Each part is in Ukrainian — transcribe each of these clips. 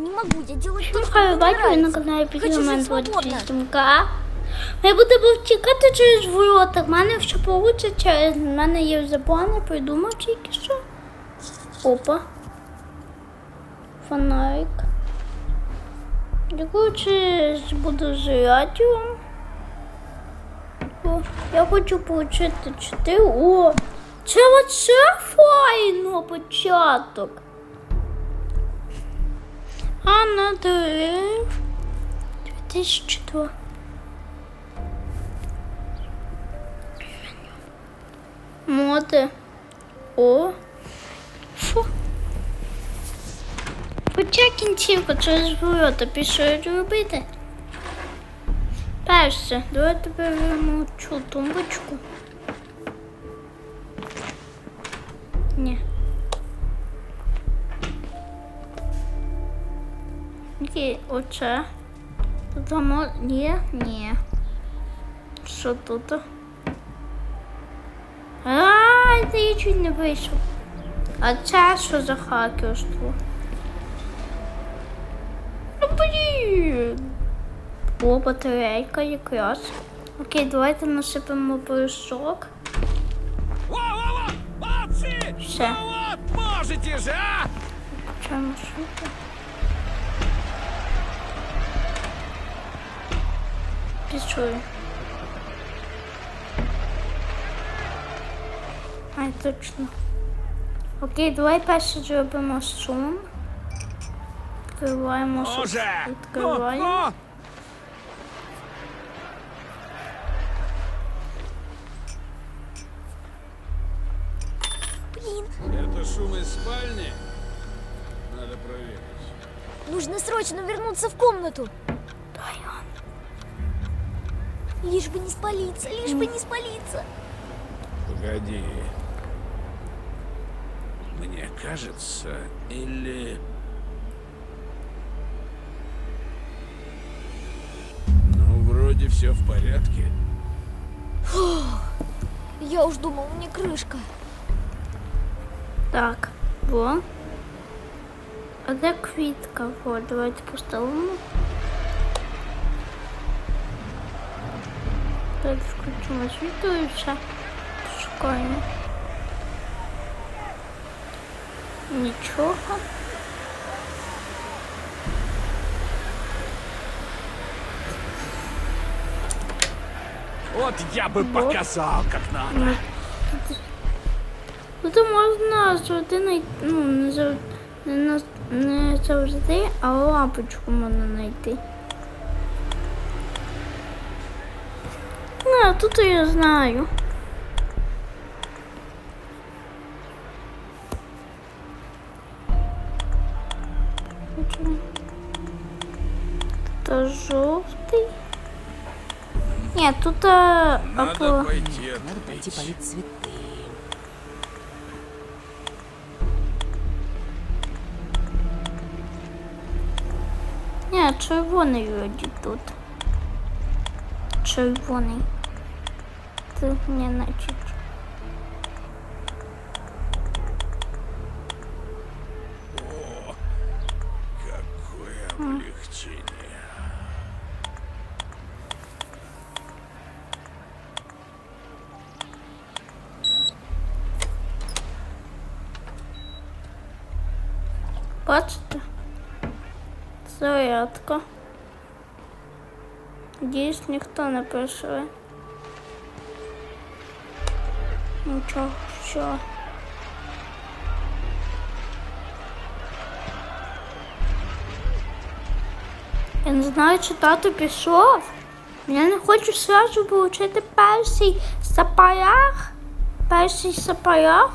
Не могу я делать то, что Хай мне на каналі свободно. 28 Ми будемо втікати через ворота. В мене що вийде через в мене є плани, придумав тільки що. Опа. Фонарик. Я коротше буду з радіо. Я хочу отримати 4. О! Це оце файно початок. А дерев 2002. Моди. О. Фу. Хоча кінцівка через ворота пішов робити. Перше, давайте беремо цю тумбочку. Ні. Окей, оце. Тут воно ні, ні. Що тут? Ай, ти я чуть не вийшов. А це що за хакерство? Ну блін. О, батарейка якраз. Окей, давайте насипемо порошок. Все. Вот, можете же, а! Включаємо шутку. Пішли. Ай, точно. Окей, давай перше зробимо сум. Відкриваємо Ну сум. Ну, Відкриваємо. ну! Блин, Это шум из спальни? Надо проверить. нужно срочно вернуться в комнату. Лишь бы не спалиться, лишь бы не спалиться. Погоди. Мне кажется, или... Ну, вроде все в порядке. Я уж думал, мне крышка. Так, во. А де квітка? Во, давайте поставимо. Так, включимо світло і все. Шукаємо. Нічого. Вот я бы показал, как надо. Ну, то можна завжди знайти, ну, не завжди, не, завжди, а лампочку можна знайти. Тут я знаю. Тут жовтий. Ні, тут а, Надо або... пойти Надо пойти отпить. полить цветы. Ні, червоний вроді тут. Червоний. Це не значить. Какое облегчение. Бачите? Зарядка. Надіюсь, ніхто не прийшли. Нічого, що. Я не знаю, чи тато пішов. Я не хочу сразу получити перший сапарах. Перший сапарах.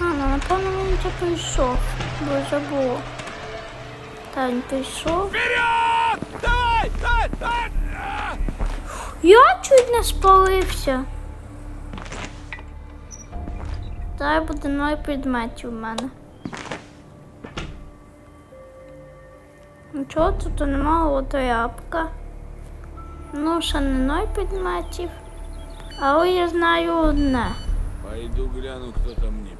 А, ну напевно він вже прийшов, бо забула. Та він прийшов. Вперед! Давай! Давай! Давай! Я чуть не спалився. Зараз буде новий предметів у мене. Нічого тут немає тряпка. Ну, ще не новий предметів. Але я знаю одне. Пойду гляну, кто там мне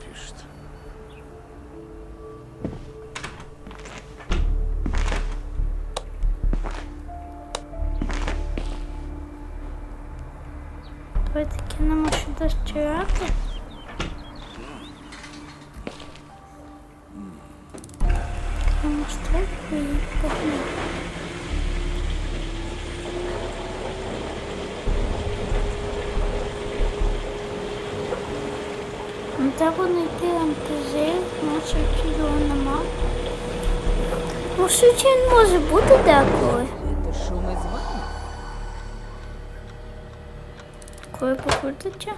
кинемо сюди стирати. Кинемо стрільку і погнали. Ну, треба знайти МТЗ, може його нема. Може, він може бути деколи. Коли покрутиться.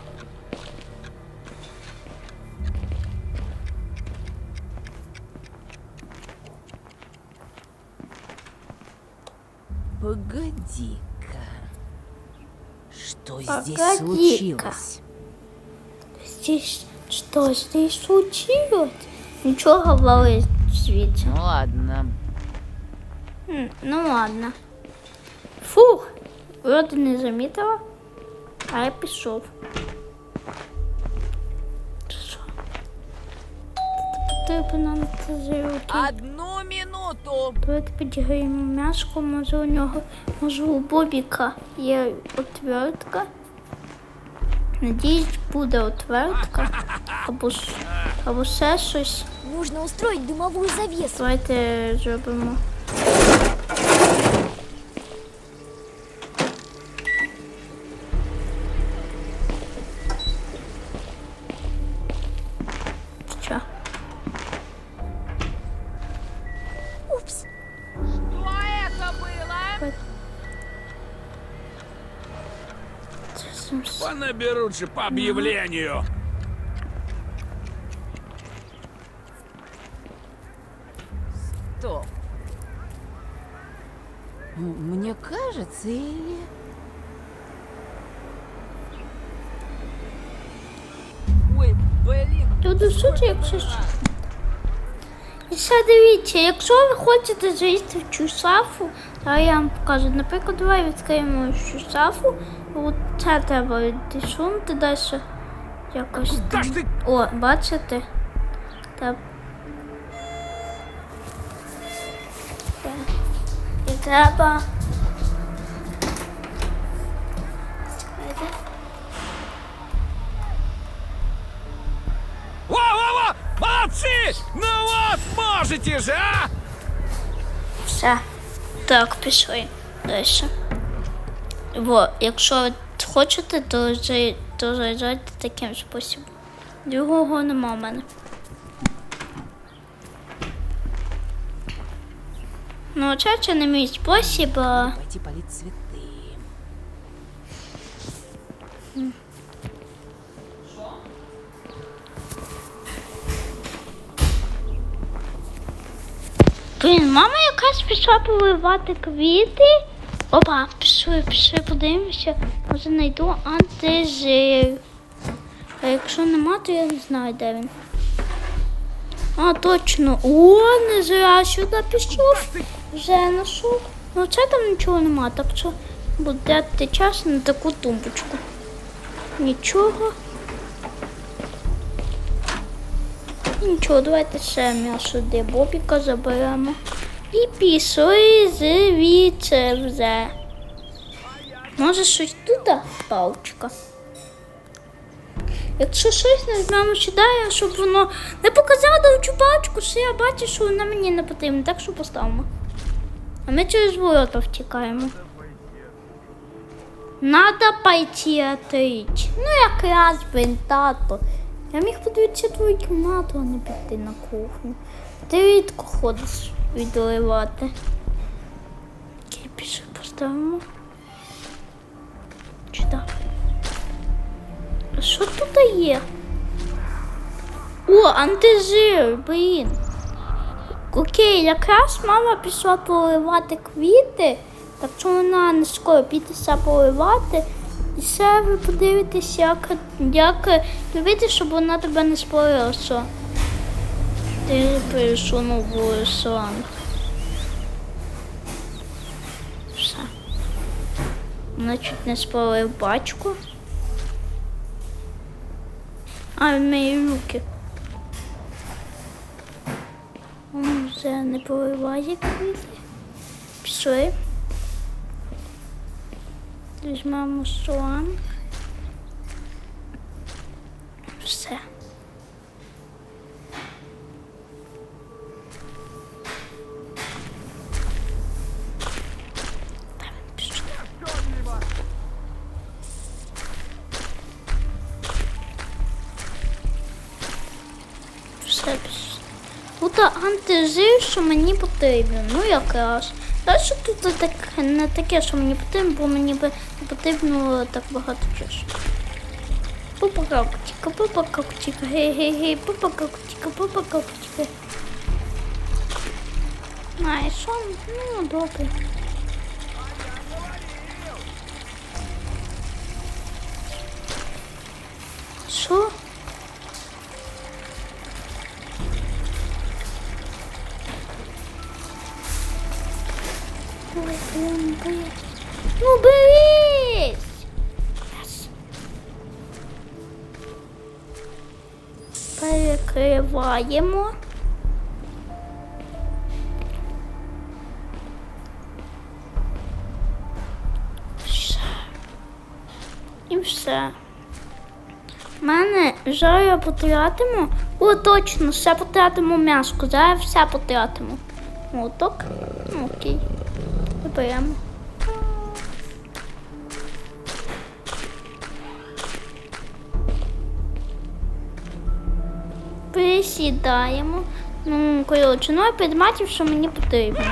Погоди-ка. Что здесь Погоди-ка. случилось? Здесь что здесь случилось? Нічого валить звідси. Ну ладно. М, Ну ладно. Фух, вроде не замітила, А я пішов. Що? Потрібно на це. Одну минуту. Давайте підіграємо м'яско, може у нього, може у Бобіка є отвертка. Надіюсь, буде отвертка. Або, або ще щось. Нужно устроить дымовую завесу. Давайте зробимо. Понаберут же по объявлению. Стоп. М- Мне кажется, или... Ой, блин. Тут у суті, якщо що. І ще дивіться, якщо ви хочете залізти в цю шафу, то я вам покажу. Наприклад, давай відкриємо цю шафу. От це треба відсунути далі. Якось. Ж? О, бачите? Так. І треба. Во-во-во! Молодцы! Ну вот, можете же, а? Все. Так, пішли. Далі. Во, якщо хочете, то, то заїжджайте таким способом. Другого нема в мене. Ну, це не мій спосіб, а. Блін, мама якась пішла поливати квіти. Опа, пішли, пішли, подивимося. Може знайду антижир. А якщо нема, то я не знаю, де він. А, точно. О, не зря сюди пішов. Вже знайшов. Ну це там нічого нема, так що буде час на таку тумбочку. Нічого. Нічого, давайте ще м'ясо де бобіка заберемо. І пішли звідси вже. Може щось тут? Паличка. Якщо щось не візьмемо сюди, щоб воно не показало цю паличку, що я бачу, що вона мені не потрібна, так що поставимо. А ми через ворота втікаємо. Надо пойти отрить. Ну якраз, блин, тато. Я міг подивитися твою кімнату, а не піти на кухню. Ти рідко ходиш відливати. Пішли поставимо. Що тут є? О, антижир, блін. Окей, якраз мама пішла поливати квіти, так що вона не скоро підеться поливати. І ще ви подивитесь, як, як дивитися, щоб вона тебе не спалила, що ти пересунув ресторан. Все. Вона чуть не спалив бачку а в неї руки. Вже не поливає квіти. Пішли. Візьмемо шланг. Все. Тут антижир, що мені потрібно. Ну якраз. Та що тут так, не таке, що мені потрібно, бо мені би не потрібно так багато часу. Пупа кактика, пупа кактика, гей-гей-гей, пупа кактика, пупа кактика. Що? Ну, добре. Ну, берись! Перекриваємо. Все. І все. Мене зараз я потратимо. О, точно, все потратимо м'яско. Зараз все потратимо. Отак. Ну, окей. Беремо. Присідаємо. Ну, коротше, ну і предметів, що мені потрібно.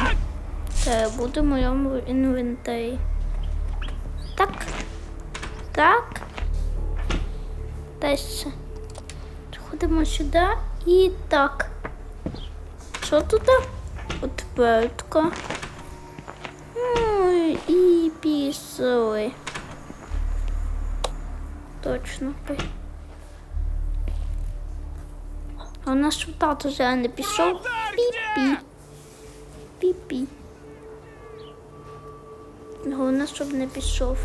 Це буде в моєму інвентарі. Так. Так. Десь. Ходимо сюди і так. Що тут? Отвертка. Ой. Точно. А у нас тато вже не пішов. Пі-пі. Пі-пі. Головне, щоб не пішов.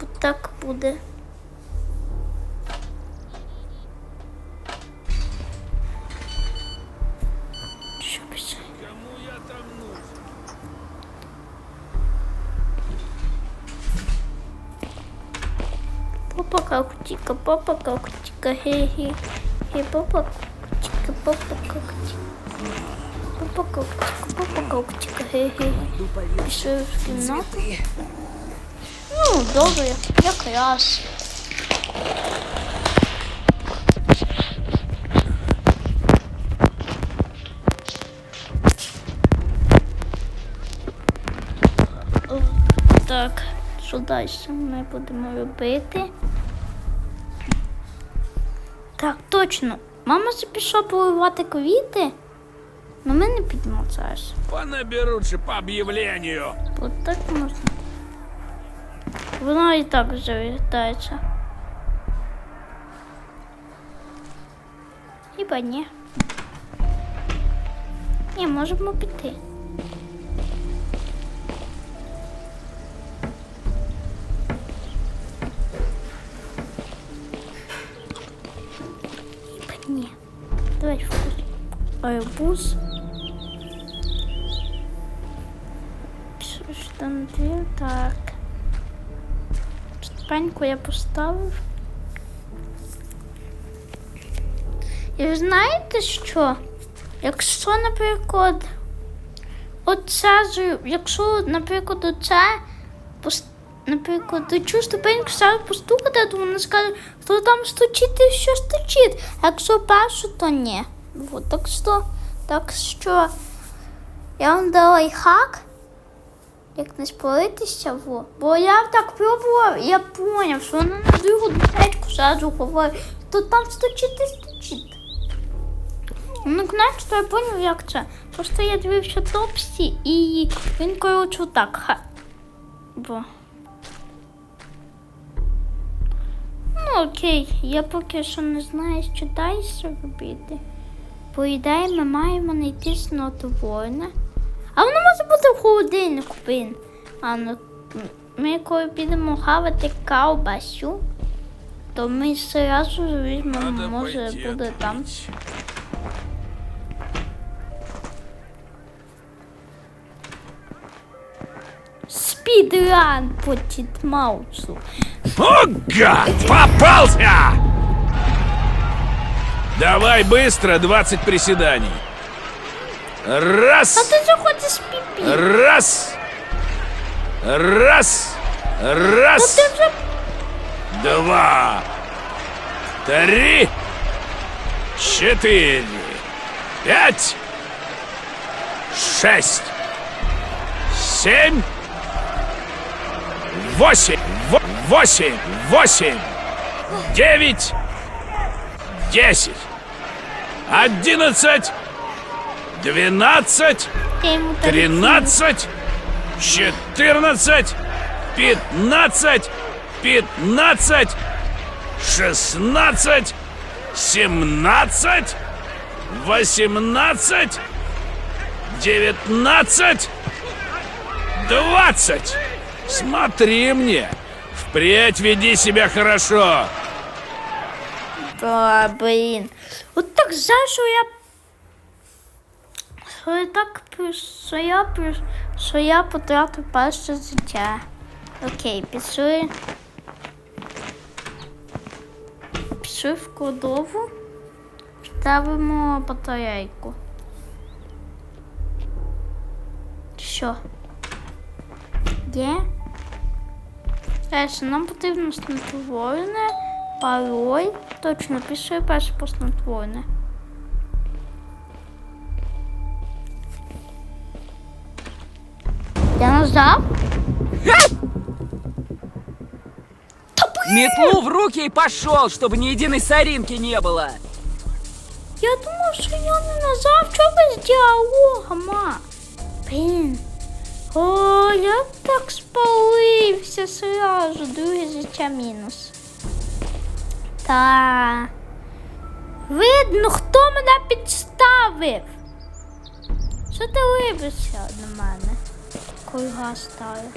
Бо так буде. Папа кактика, хе-хе. Хе, папа кактика, папа кактика. Папа кактика, папа кактика, хе-хе. Пішли в кімнату. Ну, добре, якраз. Так, що далі ми будемо робити? Так, точно. Мама ще пішла поливати квіти, але ми не підемо зараз. Понаберут же по объявлению. От так можна. Воно і так вже вертається. Хіба ні? Ні, можемо піти. Там дві? Так. Ступеньку я поставив. І знаєте що? Якщо, наприклад, оце, якщо, наприклад, оце, наприклад, цю ступеньку зараз постукати, то вона скаже, хто там стучить і що стучить. Якщо першу, то ні. Вот, так що, так що, я вам дала лайфхак, як не спалитися, во. Бо я так пробував, і я поняв, що вона на другу дитячку зразу говорить, то там стучить і стучить. Ну, знаєш, то я поняв, як це. Просто я дивився топсі, і він, коротше, так. Ха. Бо. Ну, окей, я поки що не знаю, що далі робити. По ідеї, ми маємо знайти снотворне. А воно може бути в холодильнику, блін. А ну, ми коли підемо хавати ковбасю, то ми зразу візьмемо, може буде там. Спідран по Тітмаусу. О, гад! Попался! Давай быстро 20 приседаний. А Раз, ти заходиш піпі. раз, раз, раз, ти вже два, три, четыре, пять, шесть, семь, восемь, во- восемь, восемь, девять, десять, одиннадцать, двенадцать, тринадцать, четырнадцать, пятнадцать, пятнадцать, шестнадцать, семнадцать, восемнадцать, девятнадцать, двадцать. Смотри мне. Впредь веди себя хорошо. Та, блін. От так жаль, що я. Що я так що я що я потратив перше життя. Окей, пішли. Пішли в кладову. Ставимо батарейку. Що? Є? Дальше нам потрібно снотворене, пароль. Точно, пиши перше по снотворене. Я нажав? Метлу в руки и пошел, чтобы ни единой соринки не было. Я думав, що я не нажав, що без діалога, ма. Блін. О, я так спалився сразу. Друге життя мінус. Та. Видно, хто мене підставив. Що ти вибився на мене? Коли газ ставив?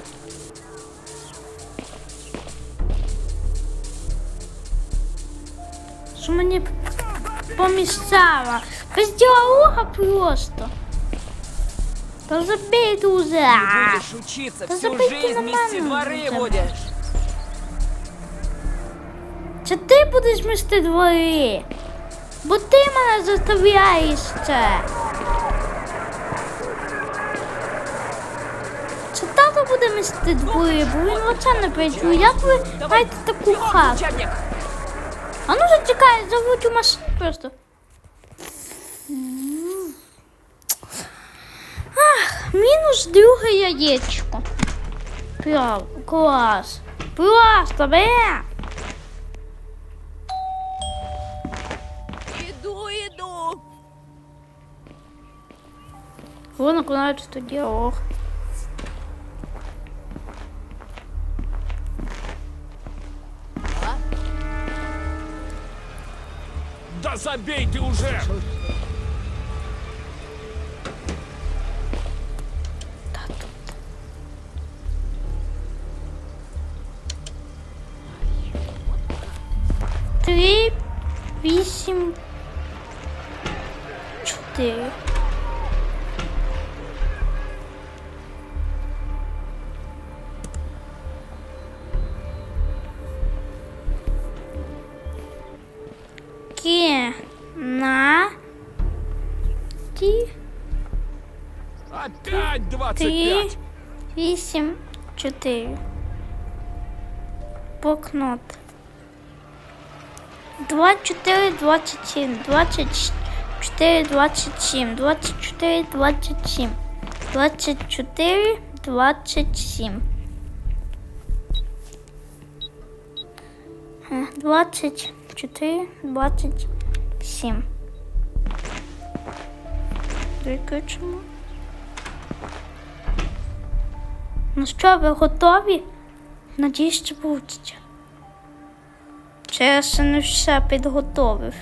Що мені помішала? Без діалога просто. Та забей дуже. Будешь учиться, всю жизнь маму дворы будешь. Це ти будеш місти двори. Бо ти мене заставляєш це. Це тато буде місти двори, бо він оце не працює. Як ви маєте таку хату? А ну зачекай, заводь у машину просто. Ах, мінус друге яєчко. Прям, клас. Просто, бе. Вон накладається діалог. Да забей ты уже! Три, вісім, чотири. 4. Блокнот. 24, 27, 24, 27, 24, 27, 24, 27. 24, 27. Виключимо. Ну що, ви готові? Надіюсь, що вийде. Чи я ще не все підготовив?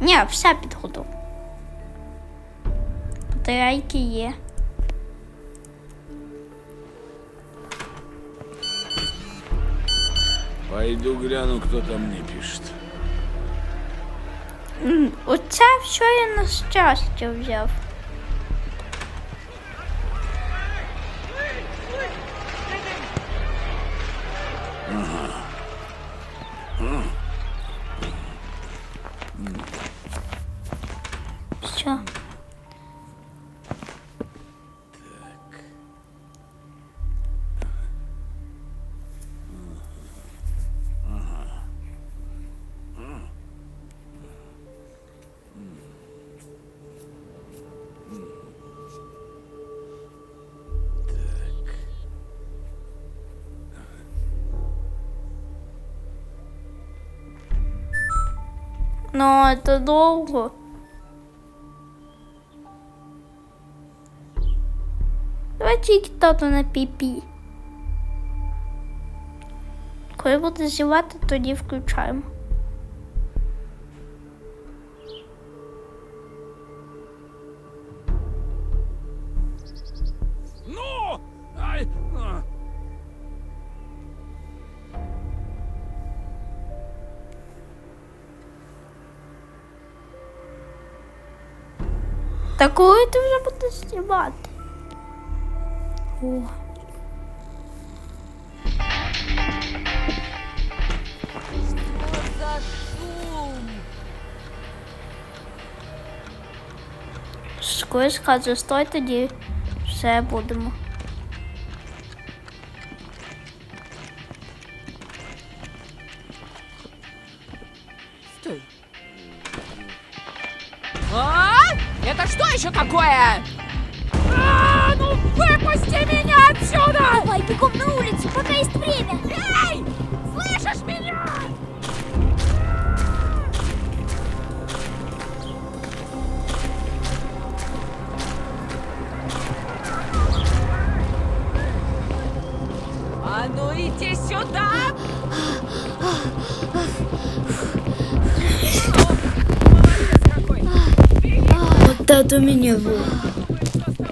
Ні, все підготовив. Батарейки є. Пойду гляну, кто там мне пишет. Оце все я на щастя взяв. Ну, це довго. Давай тільки тато на піпі. Коли буде зівати, тоді включаємо. Та коли ти вже будеш знімати? О. Коли скаже стой, тоді все будемо. Еще такое? А, ну выпусти меня отсюда! Давай, бегом на улицу, пока есть время. Эй! От тобой делать, когда вернешься?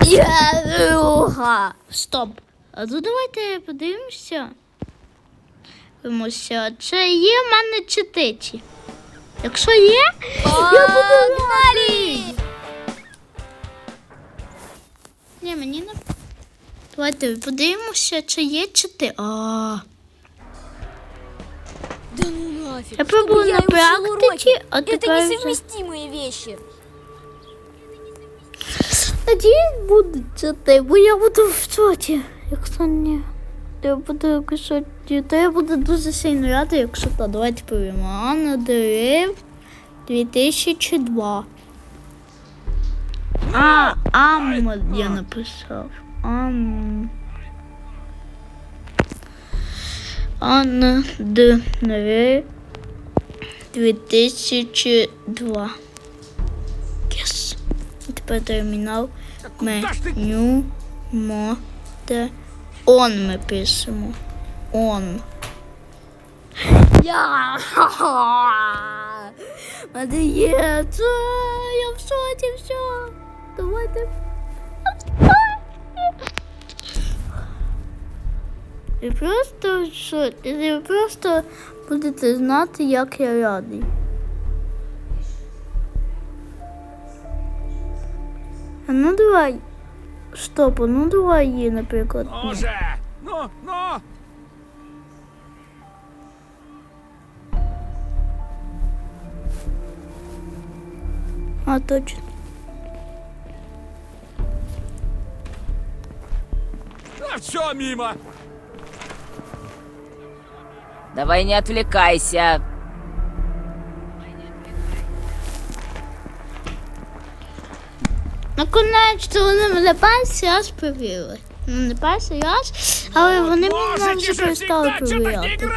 Яруга. Стоп. А то давайте подивимося. Подивимося, чи є в мене читичі. Якщо є, я буду радий. Ні, мені не. Давайте подивимося, чи є чити. А, Да ну нафиг. Я чтобы пробую я на учил уроки. практике, а Это тепер вже- несовместимые вещи. Надіюсь, будуть чити, бо я буду в шоці. Якщо ні, то я буду якось в шоці, то я буду дуже сильно радий, якщо то. Давайте повімо. Анна Дерев 2002. А, ам я написав. Ам. Анна Дерев 2002. Yes. І Тепер термінал куда ж ти? меню моде. Он ми пишемо. Он. Я. Мене є це. Я в шоці, все. Давайте. І просто що, і ви просто будете знати, як я радий. А ну давай. Стоп, а ну давай її, наприклад. Ну же! Ну, ну! А точно. А все мимо! Давай не отвлекайся. Наконець вони мене перший раз перевірили. Ну не перший раз, але вони мене вже перестали всегда что-то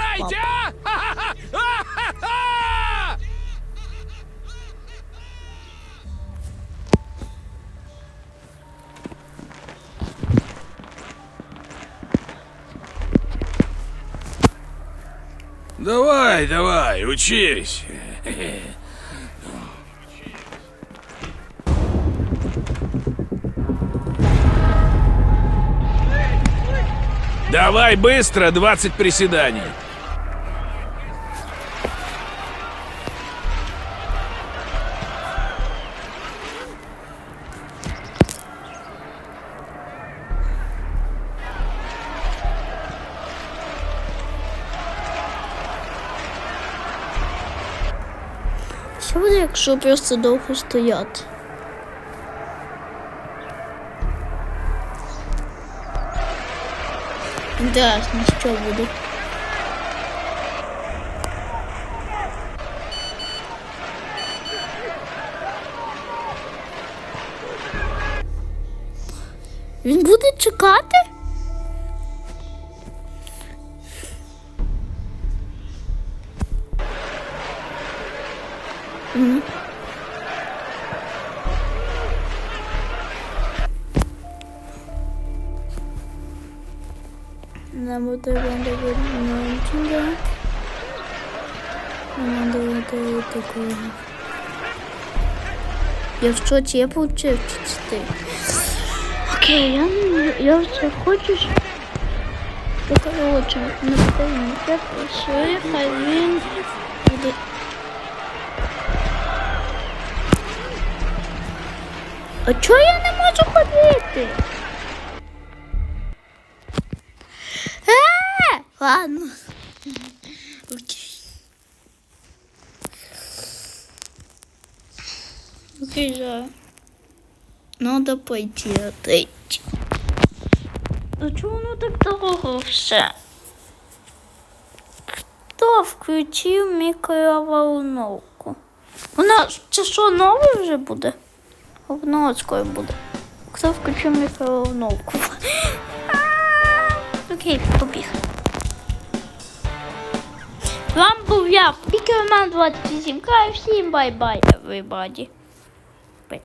Давай, давай, учись. Давай быстро, 20 приседаний. Якщо просто довго стояти? Інтересно, що буде? Він буде чекати? Нам буде навчання. Нам буде такого. Я в шоці, я получив чотири. Окей, я, не- я вже хочу. ж- Ну, коротше, не потрібно. Я пишу, хай він буде. А чого я не можу ходити? Ладно. Окей. Окей, же. Надо пойти отойти. А чого воно так довго все? Хто включив мікроволновку? Вона це що нове вже буде? Воно скоро буде. Хто включив мікроволновку? Окей, побіг. З вами був я, Пікерман 28. Кажу всім бай-бай, everybody.